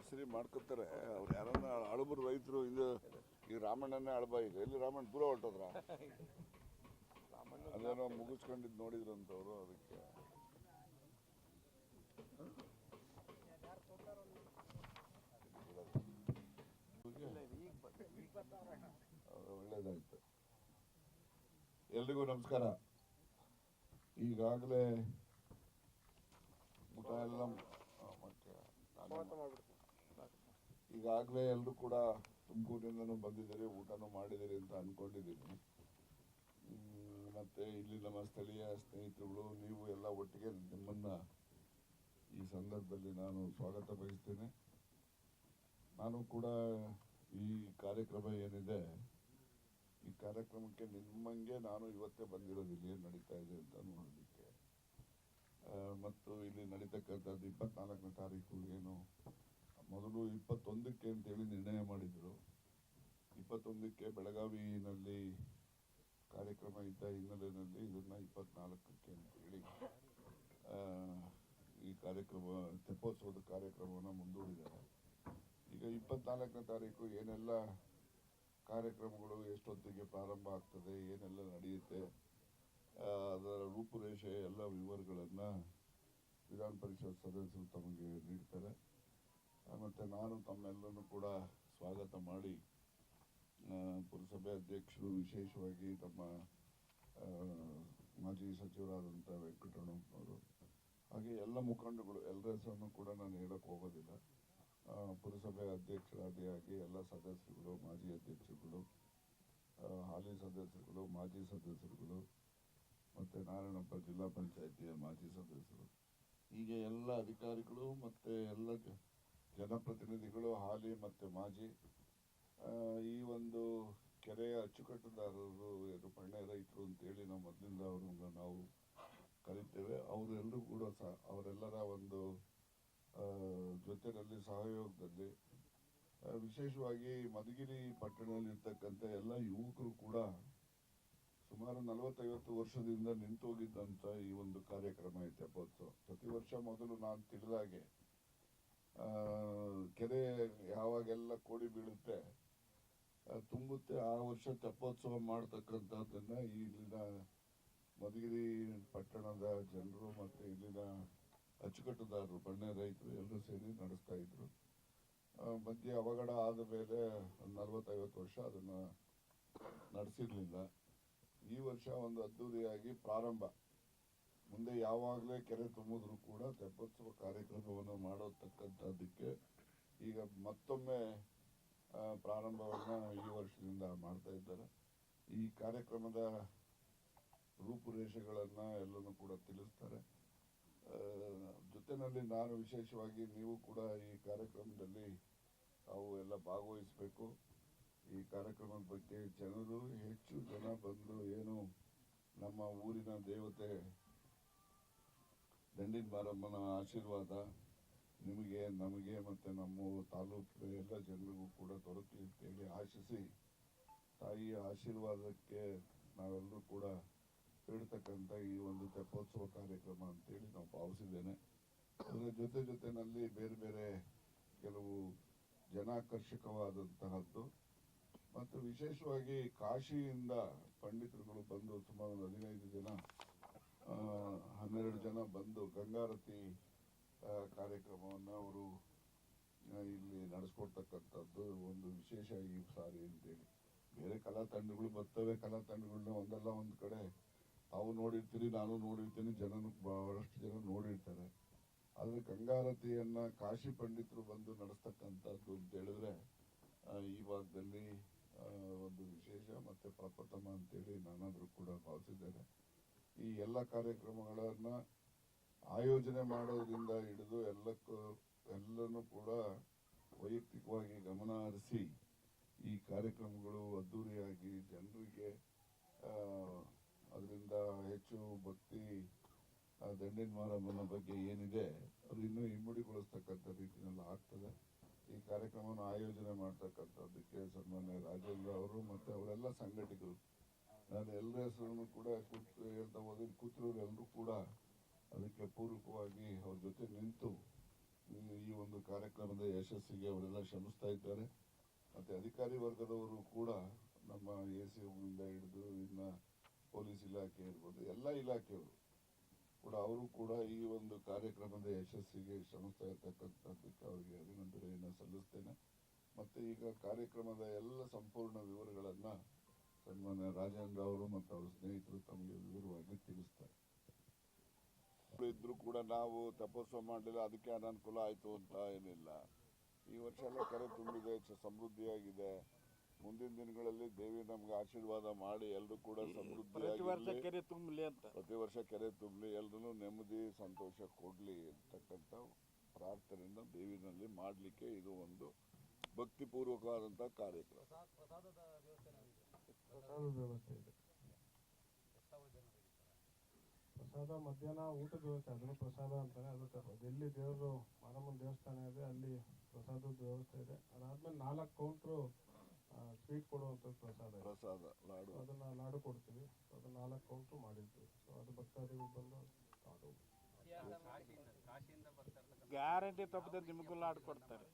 Nursery ಮಾಡ್ಕೊತಾರೆ. ಅವ್ರು ಯಾರನ್ನ ಅಳಬರು ರೈತರು ಇದು ಈ ರಾಮಣ್ಣನೇ ಅಳಬ ಈಗ ಎಲ್ಲಿ ರಾಮಣ್ಣ ದೂರ ಹೊರಟೋದ್ರ? ಅದೇನೋ ಮುಗಿಸ್ಕೊಂಡಿದ್ದು ನೋಡಿದ್ರಂತವ್ರು ಅದಕ್ಕೆ. ಒಳ್ಳೇದಾಯ್ತು. ಎಲ್ರಿಗೂ ನಮಸ್ಕಾರ. ಈಗಾಗಲೇ ಊಟ ಎಲ್ಲ ಮತ್ತೆ ಈಗಾಗಲೇ ಎಲ್ಲರೂ ಕೂಡ ತುಮಕೂರಿಂದನೂ ಬಂದಿದ್ದಾರೆ, ಊಟನೂ ಮಾಡಿದ್ದೀರಿ ಅಂತ ಅನ್ಕೊಂಡಿದ್ದೀನಿ. ಮತ್ತು ಇಲ್ಲಿ ನಮ್ಮ ಸ್ಥಳೀಯ ಸ್ನೇಹಿತರುಗಳು, ನೀವು ಎಲ್ಲ ಒಟ್ಟಿಗೆ ನಿಮ್ಮನ್ನ ಈ ಸಂದರ್ಭದಲ್ಲಿ ನಾನು ಸ್ವಾಗತ ಬಯಸ್ತೇನೆ. ನಾನು ಕೂಡ ಈ ಕಾರ್ಯಕ್ರಮ ಏನಿದೆ, ಈ ಕಾರ್ಯಕ್ರಮಕ್ಕೆ ನಿಮ್ಮಂಗೆ ನಾನು ಇವತ್ತೇ ಬಂದಿರೋದು, ಇಲ್ಲಿ ಏನು ನಡೀತಾ ಇದೆ ಅಂತ ನೋಡೋದಕ್ಕೆ ಮತ್ತು ಇಲ್ಲಿ ನಡೀತಕ್ಕಂಥದ್ದು ಇಪ್ಪತ್ನಾಲ್ಕನೇ ತಾರೀಕು ಏನು ಮೊದಲು ಇಪ್ಪತ್ತೊಂದಕ್ಕೆ ಅಂತೇಳಿ ನಿರ್ಣಯ ಮಾಡಿದರು? ಇಪ್ಪತ್ತೊಂದಕ್ಕೆ ಬೆಳಗಾವಿನಲ್ಲಿ ಕಾರ್ಯಕ್ರಮ ಇದ್ದ ಹಿನ್ನೆಲೆಯಲ್ಲಿ ಇದನ್ನು ಇಪ್ಪತ್ನಾಲ್ಕಕ್ಕೆ ಅಂತೇಳಿ ಈ ಕಾರ್ಯಕ್ರಮ, ತೆಪ್ಪೋತ್ಸವದ ಕಾರ್ಯಕ್ರಮವನ್ನು ಮುಂದೂಡಿದ್ದಾರೆ. ಈಗ ಇಪ್ಪತ್ನಾಲ್ಕನೇ ತಾರೀಕು ಏನೆಲ್ಲ ಕಾರ್ಯಕ್ರಮಗಳು ಎಷ್ಟೊತ್ತಿಗೆ ಪ್ರಾರಂಭ ಆಗ್ತದೆ, ಏನೆಲ್ಲ ನಡೆಯುತ್ತೆ ಅದರ ರೂಪುರೇಷೆ ಎಲ್ಲ ವಿವರಗಳನ್ನು ವಿಧಾನ ಪರಿಷತ್ ಸದಸ್ಯರು ತಮಗೆ ನೀಡ್ತಾರೆ. ಮತ್ತೆ ನಾನು ತಮ್ಮೆಲ್ಲರನ್ನು ಕೂಡ ಸ್ವಾಗತ ಮಾಡಿ ಪುರಸಭೆ ಅಧ್ಯಕ್ಷರು ವಿಶೇಷವಾಗಿ ತಮ್ಮ ಮಾಜಿ ಸಚಿವರಾದಂಥ ಅವರು ಹಾಗೆ ಎಲ್ಲ ಮುಖಂಡಗಳು ಎಲ್ಲರ ಹೆಸರನ್ನು ಕೂಡ ನಾನು ಹೇಳಕ್ಕೆ ಹೋಗೋದಿಲ್ಲ. ಪುರಸಭೆ ಅಧ್ಯಕ್ಷರಾದಿಯಾಗಿ ಎಲ್ಲ ಸದಸ್ಯರುಗಳು, ಮಾಜಿ ಅಧ್ಯಕ್ಷರುಗಳು ಹಾಲಿ ಸದಸ್ಯರುಗಳು, ಮಾಜಿ ಸದಸ್ಯರುಗಳು, ಮತ್ತು ನಾರಾಯಣಪ್ಪ ಜಿಲ್ಲಾ ಪಂಚಾಯತಿಯ ಮಾಜಿ ಸದಸ್ಯರು, ಹೀಗೆ ಎಲ್ಲ ಅಧಿಕಾರಿಗಳು ಮತ್ತು ಎಲ್ಲ ಜನಪ್ರತಿನಿಧಿಗಳು, ಹಾಲಿ ಮತ್ತು ಮಾಜಿ ಈ ಒಂದು ಕೆರೆಯ ಅಚ್ಚುಕಟ್ಟುದಾರರು ಪಣ್ಯ ರೈತರು ಅಂತೇಳಿ ನಾವು ಮೊದಲಿಂದ ಅವರನ್ನು ನಾವು ಕರಿತೇವೆ. ಅವರೆಲ್ಲರೂ ಕೂಡ ಸಹ, ಅವರೆಲ್ಲರ ಒಂದು ಜೊತೆಯಲ್ಲಿ, ಸಹಯೋಗದಲ್ಲಿ ವಿಶೇಷವಾಗಿ ಮಧುಗಿರಿ ಪಟ್ಟಣದಲ್ಲಿ ಇರ್ತಕ್ಕಂಥ ಎಲ್ಲ ಯುವಕರು ಕೂಡ ಸುಮಾರು ನಲವತ್ತೈವತ್ತು ವರ್ಷದಿಂದ ನಿಂತೋಗಿದ್ದಂತ ಈ ಒಂದು ಕಾರ್ಯಕ್ರಮ ಐತೆ ತೆಪ್ಪೋತ್ಸವ ಪ್ರತಿ ವರ್ಷ ಮೊದಲು ನಾನು ತಿಳಿದಾಗೆ ಕೆರೆ ಯಾವಾಗೆಲ್ಲ ಕೋಡಿ ಬೀಳುತ್ತೆ ತುಂಬುತ್ತೆ, ಆ ವರ್ಷ ತೆಪ್ಪೋತ್ಸವ ಮಾಡ್ತಕ್ಕಂಥದ್ದನ್ನ ಇಲ್ಲಿನ ಮಧುಗಿರಿ ಪಟ್ಟಣದ ಜನರು ಮತ್ತು ಇಲ್ಲಿನ ಅಚ್ಚುಕಟ್ಟುದಾರರು, ಬಣ್ಣೆ ರೈತರು ಎಲ್ಲರೂ ಸೇರಿ ನಡೆಸ್ತಾ ಇದ್ರು. ಮಧ್ಯೆ ಅವಘಡ ಆದ ಮೇಲೆ ಒಂದು ನಲವತ್ತೈವತ್ತು ವರ್ಷ ಅದನ್ನ ನಡೆಸಿರ್ಲಿಲ್ಲ. ಈ ವರ್ಷ ಒಂದು ಅದ್ದೂರಿಯಾಗಿ ಪ್ರಾರಂಭ. ಮುಂದೆ ಯಾವಾಗಲೇ ಕೆರೆ ತುಂಬಿದ್ರು ಕೂಡ ತೆಪ್ಪೋತ್ಸವ ಕಾರ್ಯಕ್ರಮವನ್ನು ಮಾಡತಕ್ಕಂಥದ್ದಕ್ಕೆ ಈಗ ಮತ್ತೊಮ್ಮೆ ಪ್ರಾರಂಭವನ್ನು ಈ ವರ್ಷದಿಂದ ಮಾಡ್ತಾ ಇದ್ದಾರೆ. ಈ ಕಾರ್ಯಕ್ರಮದ ರೂಪುರೇಷೆಗಳನ್ನು ಎಲ್ಲನೂ ಕೂಡ ತಿಳಿಸ್ತಾರೆ. ಜೊತೆಯಲ್ಲಿ ನಾನು ವಿಶೇಷವಾಗಿ ನೀವು ಕೂಡ ಈ ಕಾರ್ಯಕ್ರಮದಲ್ಲಿ ತಾವು ಎಲ್ಲ ಭಾಗವಹಿಸಬೇಕು. ಈ ಕಾರ್ಯಕ್ರಮದ ಬಗ್ಗೆ ಜನರು, ಹೆಚ್ಚು ಜನ ಬಂದು ಏನು ನಮ್ಮ ಊರಿನ ದೇವತೆ ದಂಡಿನ ಮಾರಮ್ಮನ ಆಶೀರ್ವಾದ ನಿಮಗೆ, ನಮಗೆ ಮತ್ತೆ ನಮ್ಮ ತಾಲೂಕು ಎಲ್ಲ ಜನರಿಗೂ ಕೂಡ ದೊರಕಲಿ ಅಂತೇಳಿ ಆಶಿಸಿ, ತಾಯಿಯ ಆಶೀರ್ವಾದಕ್ಕೆ ನಾವೆಲ್ಲರೂ ಕೂಡ ಬೇಡ್ತಕ್ಕಂಥ ಈ ಒಂದು ತೆಪ್ಪೋತ್ಸವ ಕಾರ್ಯಕ್ರಮ ಅಂತೇಳಿ ನಾವು ಭಾವಿಸಿದ್ದೇನೆ. ಅದರ ಜೊತೆ ಜೊತೆನಲ್ಲಿ ಬೇರೆ ಬೇರೆ ಕೆಲವು ಜನಾಕರ್ಷಕವಾದಂತಹದ್ದು. ಮತ್ತು ವಿಶೇಷವಾಗಿ ಕಾಶಿಯಿಂದ ಪಂಡಿತರುಗಳು ಬಂದು ಸುಮಾರು ಒಂದು ಹದಿನೈದು ಜನ ಹನ್ನೆರಡು ಜನ ಬಂದು ಗಂಗಾರತಿ ಕಾರ್ಯಕ್ರಮವನ್ನು ಅವರು ಇಲ್ಲಿ ನಡೆಸ್ಕೊಡ್ತಕ್ಕಂಥದ್ದು ಒಂದು ವಿಶೇಷ ಈ ಸಾರಿ ಅಂತೇಳಿ. ಬೇರೆ ಕಲಾ ತಂಡಗಳು ಬರ್ತವೆ, ಕಲಾ ತಂಡಗಳನ್ನ ಒಂದಲ್ಲ ಒಂದು ಕಡೆ ತಾವು ನೋಡಿರ್ತೀರಿ, ನಾನು ನೋಡಿರ್ತೀನಿ, ಜನನು ಬಹಳಷ್ಟು ಜನ ನೋಡಿರ್ತಾರೆ. ಆದರೆ ಗಂಗಾರತಿಯನ್ನ ಕಾಶಿ ಪಂಡಿತರು ಬಂದು ನಡೆಸ್ತಕ್ಕಂಥದ್ದು ಅಂತ ಹೇಳಿದ್ರೆ ಈ ಭಾಗದಲ್ಲಿ ಒಂದು ವಿಶೇಷ ಮತ್ತೆ ಪ್ರಪ್ರಥಮ ಅಂತೇಳಿ ನಾನಾದರೂ ಕೂಡ ಭಾವಿಸಿದ್ದೇನೆ. ಈ ಎಲ್ಲ ಕಾರ್ಯಕ್ರಮಗಳನ್ನ ಆಯೋಜನೆ ಮಾಡೋದ್ರಿಂದ ಹಿಡಿದು ಎಲ್ಲಕ್ಕೂ, ಎಲ್ಲನೂ ಕೂಡ ವೈಯಕ್ತಿಕವಾಗಿ ಗಮನ ಹರಿಸಿ ಈ ಕಾರ್ಯಕ್ರಮಗಳು ಅದ್ದೂರಿಯಾಗಿ ಜನರಿಗೆ ಅದರಿಂದ ಹೆಚ್ಚು ಭಕ್ತಿ ದಂಡಿನ ಮಾರಮ್ಮನ ಬಗ್ಗೆ ಏನಿದೆ ಅದು ಇನ್ನೂ ಇಮ್ಮಡಿಗೊಳಿಸ್ತಕ್ಕಂಥ ರೀತಿಯಲ್ಲಿ ಆಗ್ತದೆ. ಈ ಕಾರ್ಯಕ್ರಮವನ್ನು ಆಯೋಜನೆ ಮಾಡ್ತಕ್ಕಂಥದ್ದಕ್ಕೆ ಸನ್ಮಾನ್ಯ ರಾಜೇಂದ್ರ ಅವರು ಮತ್ತೆ ಅವರೆಲ್ಲ ಸಂಘಟಕರು ನಾನು ಎಲ್ಲರ ಹೆಸರನ್ನು ಕೂಡ ಕೂತ್ ಹೇಳ್ತಾ ಹೋದ್ರೆ ಕೂತಿರೋರು ಎಲ್ಲರೂ ಕೂಡ ಅದಕ್ಕೆ ಪೂರಕವಾಗಿ ಅವ್ರ ಜೊತೆ ನಿಂತು ಈ- ಈ ಒಂದು ಕಾರ್ಯಕ್ರಮದ ಯಶಸ್ಸಿಗೆ ಅವರೆಲ್ಲ ಶ್ರಮಿಸ್ತಾ ಇದ್ದಾರೆ. ಮತ್ತು ಅಧಿಕಾರಿ ವರ್ಗದವರು ಕೂಡ ನಮ್ಮ ಎ ಸಿ ಒಂದ ಹಿಡಿದು ಇನ್ನು ಪೊಲೀಸ್ ಇಲಾಖೆ ಇರ್ಬೋದು, ಎಲ್ಲ ಇಲಾಖೆಯವರು ಕೂಡ ಅವರು ಕೂಡ ಈ ಒಂದು ಕಾರ್ಯಕ್ರಮದ ಯಶಸ್ಸಿಗೆ ಶ್ರಮಿಸ್ತಾ ಇರ್ತಕ್ಕಂಥದ್ದಕ್ಕೆ ಅವರಿಗೆ ಅಭಿನಂದನೆಯನ್ನು ಸಲ್ಲಿಸ್ತೇನೆ. ಮತ್ತು ಈಗ ಕಾರ್ಯಕ್ರಮದ ಎಲ್ಲ ಸಂಪೂರ್ಣ ವಿವರಗಳನ್ನ ಸನ್ಮಾನ್ಯ ರಾಜೇಂದ್ರ ಅವರು ಮತ್ತು ಅವರ ಸ್ನೇಹಿತರು ತಮಗೆ ವಿವರವಾಗಿ ತಿಳಿಸ್ತಾರೆ. ಇದ್ರು ಕೂಡ ನಾವು ತಪಸ್ಸು ಮಾಡಲಿಲ್ಲ ಅದಕ್ಕೆ ಅನಾನುಕೂಲ ಆಯ್ತು ಅಂತ ಏನಿಲ್ಲ. ಈ ವರ್ಷ ಎಲ್ಲ ಕರೆ ತುಂಬಿದೆ ಸಮೃದ್ಧಿಯಾಗಿದೆ. ಮುಂದಿನ ದಿನಗಳಲ್ಲಿ ದೇವಿ ನಮ್ಗೆ ಆಶೀರ್ವಾದ ಮಾಡಿ ಎಲ್ಲರೂ ಕೂಡ ಪ್ರತಿ ವರ್ಷ ಸಮೃದ್ಧಿಯಾಗಿ ಕೆರೆ ತುಂಬಲಿ ಅಂತ. ಪ್ರತಿ ವರ್ಷ ಕೆರೆ ತುಂಬಲಿ ಎಲ್ರೂ ನೆಮ್ಮದಿ ಸಂತೋಷ ಕೊಡ್ಲಿ ಅಂತಕ್ಕಂಥ ಪ್ರಾರ್ಥನೆಯನ್ನು ದೇವಿನಲ್ಲಿ ಮಾಡಲಿಕ್ಕೆ ಇದು ಒಂದು ಭಕ್ತಿಪೂರ್ವಕವಾದಂಥ ಕಾರ್ಯಕ್ರಮ. ಪ್ರಸಾದದ ವ್ಯವಸ್ಥೆ ಇದೆ. ಪ್ರಸಾದ ಮಧ್ಯಾಹ್ನ ಊಟದ ವ್ಯವಸ್ಥೆ ಅದನ್ನು ಪ್ರಸಾದ ಅಂತಾನೆ ಅದು ತರೋದು ಎಲ್ಲಿ ದೇವರು ಮಾರಮ್ಮನ ದೇವಸ್ಥಾನ ಇದೆ ಅಲ್ಲಿ ಪ್ರಸಾದದ ವ್ಯವಸ್ಥೆ ಇದೆ. ಅದಾದ್ಮೇಲೆ ನಾಲ್ಕು ಕೌಂಟ್ರು ಸ್ವೀಟ್ ಕೊಡುವಂಥದ್ದು ಪ್ರಸಾದ ಪ್ರಸಾದ ಲಾಡು. ಅದನ್ನ ಲಾಡು ಕೊಡ್ತೀವಿ. ಸೊ ಅದು ನಾಲ್ಕು ಕೌಂಟ್ರು ಮಾಡಿದ್ವಿ ಸೊ ಅದು ಭಕ್ತಾದಿಗಳು ಬಂದು ಹೋಗ್ಬೋದು. ಗ್ಯಾರಂಟಿ ತಪ್ಪದೆ ನಿಮಗೂ ಲಾಡ್ ಕೊಡ್ತಾರೆ.